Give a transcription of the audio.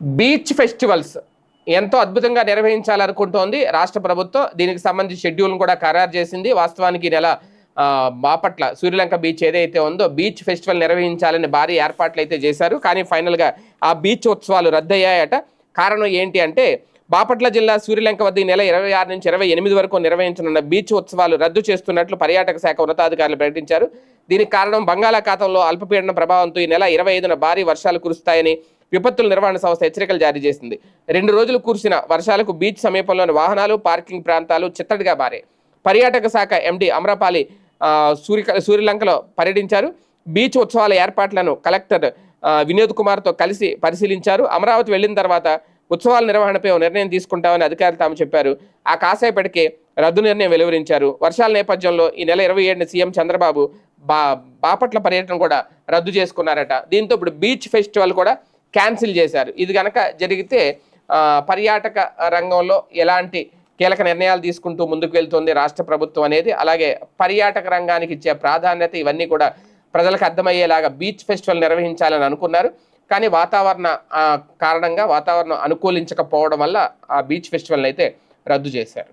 Beach festivals ఎంతో అద్భుతంగా నిర్వహించాలనుకుంటోంది రాష్ట్ర ప్రభుత్వం. దీనికి సంబంధించి షెడ్యూల్ను కూడా ఖరారు చేసింది. వాస్తవానికి నెల బాపట్ల సూర్యలంక బీచ్ ఏదైతే ఉందో బీచ్ ఫెస్టివల్ నిర్వహించాలని భారీ ఏర్పాట్లు అయితే చేశారు. కానీ ఫైనల్గా ఆ బీచ్ ఉత్సవాలు రద్దయ్యాయట. కారణం ఏంటి అంటే బాపట్ల జిల్లా సూర్యలంక వద్ద ఈ నెల ఇరవై ఆరు నుంచి ఇరవై ఎనిమిది వరకు నిర్వహించనున్న బీచ్ ఉత్సవాలు రద్దు చేస్తున్నట్లు పర్యాటక శాఖ ఉన్నతాధికారులు ప్రకటించారు. దీనికి కారణం బంగాళాఖాతంలో అల్పపీడన ప్రభావంతో ఈ నెల ఇరవై ఐదున భారీ వర్షాలు కురుస్తాయని విపత్తుల నిర్వహణ సంస్థ హెచ్చరికలు జారీ చేసింది. రెండు రోజులు కురిసిన వర్షాలకు బీచ్ సమీపంలోని వాహనాలు పార్కింగ్ ప్రాంతాలు చిత్తడిగా మారాయి. పర్యాటక శాఖ ఎండి అమరపాలి సూర్య సూర్యలంకలో పర్యటించారు. బీచ్ ఉత్సవాల ఏర్పాట్లను కలెక్టర్ వినోద్ కుమార్తో కలిసి పరిశీలించారు. అమరావతి వెళ్ళిన తర్వాత ఉత్సవాల నిర్వహణపై నిర్ణయం తీసుకుంటామని అధికారులు తాము చెప్పారు. ఆ కాసేపటికే రద్దు నిర్ణయం వెలువరించారు. వర్షాల నేపథ్యంలో ఈ నెల ఇరవై ఏడున సీఎం చంద్రబాబు బా బాపట్ల పర్యటన కూడా రద్దు చేసుకున్నారట. దీంతో ఇప్పుడు బీచ్ ఫెస్టివల్ కూడా క్యాన్సిల్ చేశారు. ఇది కనుక జరిగితే పర్యాటక రంగంలో ఎలాంటి కీలక నిర్ణయాలు తీసుకుంటూ ముందుకు వెళ్తుంది రాష్ట్ర ప్రభుత్వం అనేది. అలాగే పర్యాటక రంగానికి ఇచ్చే ప్రాధాన్యత ఇవన్నీ కూడా ప్రజలకు అర్థమయ్యేలాగా బీచ్ ఫెస్టివల్ నిర్వహించాలని అనుకున్నారు. కానీ వాతావరణ కారణంగా వాతావరణం అనుకూలించకపోవడం వల్ల ఆ బీచ్ ఫెస్టివల్ అయితే రద్దు చేశారు.